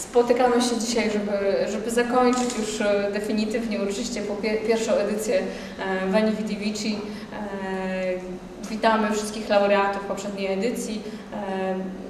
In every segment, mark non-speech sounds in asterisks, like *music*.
Spotykamy się dzisiaj, żeby, żeby zakończyć już e, definitywnie, uroczyście po pie, pierwszą edycję e, Veni Vidi Vici. E, Witamy wszystkich laureatów poprzedniej edycji.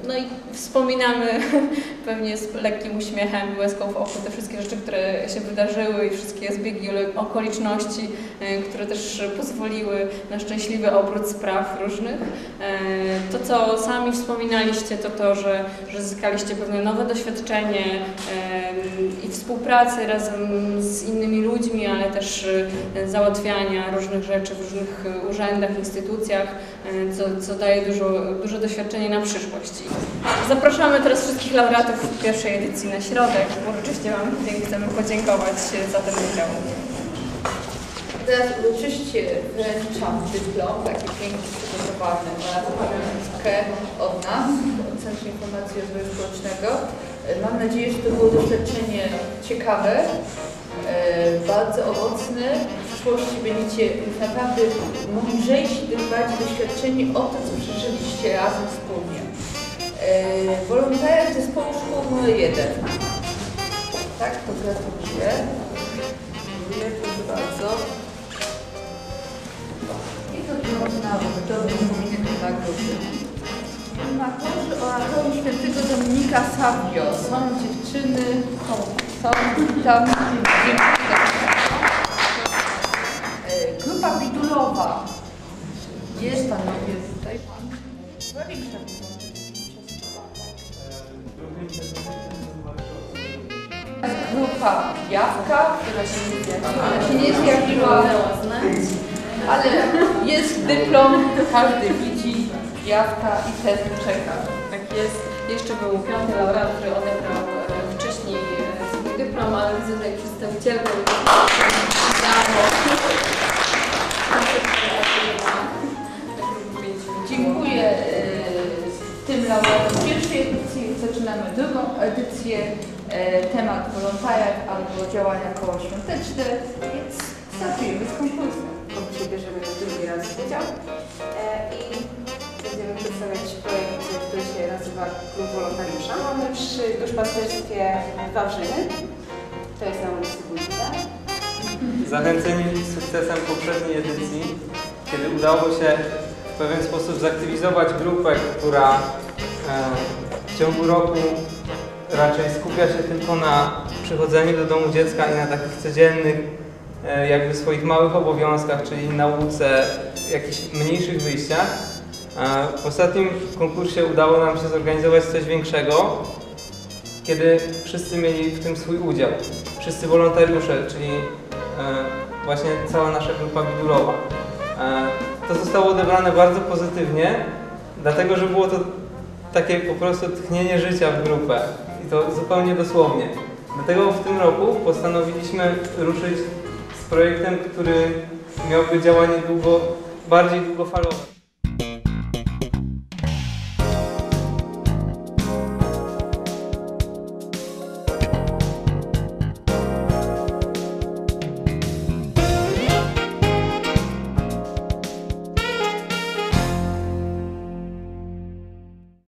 E, No i wspominamy *laughs* pewnie z lekkim uśmiechem łezką w oku te wszystkie rzeczy, które się wydarzyły i wszystkie zbiegi okoliczności, e, które też pozwoliły na szczęśliwy obrót spraw różnych. E, To, co sami wspominaliście, to to, że, że zyskaliście pewne nowe doświadczenie em, i współpracy razem z innymi ludźmi, ale też e, załatwiania różnych rzeczy w różnych e, urzędach, instytucjach, e, co, co daje dużo, duże doświadczenie na przyszłość. Zapraszamy teraz wszystkich laureatów pierwszej edycji na środek. Uroczyście Wam chcemy podziękować za ten udział. Teraz uroczyście wręczam dyplom, taki pięknie przygotowany oraz pamiątkę od nas, od Centrum Informacji Rozwoju Społecznego. Mam nadzieję, że to było doświadczenie ciekawe, e, bardzo owocne. W przyszłości będziecie naprawdę mądrzejsi, gdyż bardziej doświadczeni o to, co przeżyliście razem wspólnie. Wolontariat zespołu szkół numer 1. Tak, to gratuluję. Dziękuję, proszę bardzo. I to można to Dominik Nagrody. Oratorzy oratorium świętego Dominika Savio. Są dziewczyny, są, są. E, Grupa Bidulowa. Jest panowie tutaj pan. Chyba większa Jawka, która się nie zjawiła, się nie zjawiła, ale jest dyplom, każdy widzi, Jawka i też czeka. Tak jest. Jeszcze był piąty laureat, który odebrał e, wcześniej e, swój dyplom, ale widzę tutaj przedstawicielkę. Brawo. Dziękuję e, tym laureatom pierwszej edycji. Zaczynamy drugą edycję. E, temat wolontariat albo działania koło świąteczne, więc startujemy z konkursem. Konkursie bierzemy drugi raz udział e, i będziemy przedstawiać projekt, który się nazywa Klub Wolontariusza. Mamy przy duszpasterstwie Wawrzyny, to jest na ulicy Wójcika. Zachęceni sukcesem poprzedniej edycji, kiedy udało się w pewien sposób zaktywizować grupę, która e, w ciągu roku raczej skupia się tylko na przychodzeniu do domu dziecka i na takich codziennych, e, jakby swoich małych obowiązkach, czyli nauce, jakichś mniejszych wyjściach. W ostatnim konkursie udało nam się zorganizować coś większego, kiedy wszyscy mieli w tym swój udział. Wszyscy wolontariusze, czyli e, właśnie cała nasza grupa bidulowa. E, to zostało odebrane bardzo pozytywnie, dlatego że było to takie po prostu tchnienie życia w grupę i to zupełnie dosłownie. Dlatego w tym roku postanowiliśmy ruszyć z projektem, który miałby działanie długo, bardziej długofalowe.